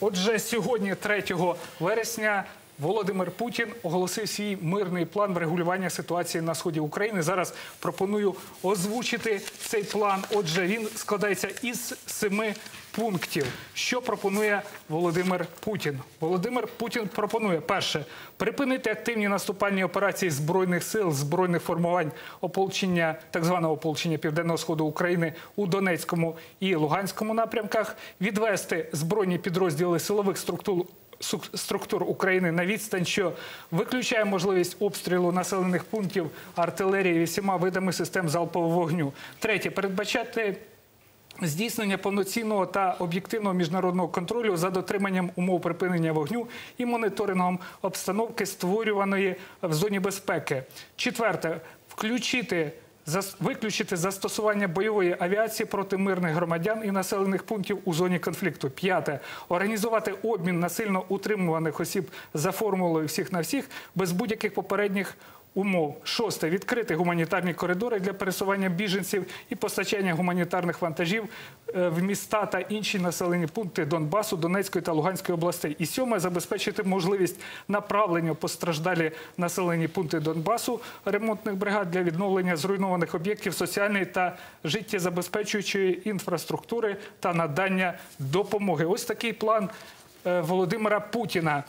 Отже, сьогодні, 3 вересня, Володимир Путін оголосив свій мирний план врегулювання ситуації на сході України. Зараз пропоную озвучити цей план. Отже, він складається із семи пунктів. Що пропонує Володимир Путін? Володимир Путін пропонує перше припинити активні наступальні операції збройних сил збройних формувань ополчення, так званого ополчення Південного Сходу України у Донецькому і Луганському напрямках, відвести збройні підрозділи силових структур структур України на відстань, що виключає можливість обстрілу населених пунктів артилерії всіма видами систем залпового вогню. Третє передбачати. Здійснення повноцінного та об'єктивного міжнародного контролю за дотриманням умов припинення вогню і моніторингом обстановки, створюваної в зоні безпеки. Четверте включити виключити застосування бойової авіації проти мирних громадян і населених пунктів у зоні конфлікту. П'яте організувати обмін насильно утримуваних осіб за формулою всіх на всіх без будь-яких попередніх. Умов шосте відкрити гуманітарні коридори для пересування біженців і постачання гуманітарних вантажів е, в міста та інші населені пункти Донбасу, Донецької та Луганської областей. І сьоме забезпечити можливість направлення постраждалі населені пункти Донбасу ремонтних бригад для відновлення зруйнованих об'єктів соціальної та життєзабезпечуючої інфраструктури та надання допомоги. Ось такий план е, Володимира Путіна.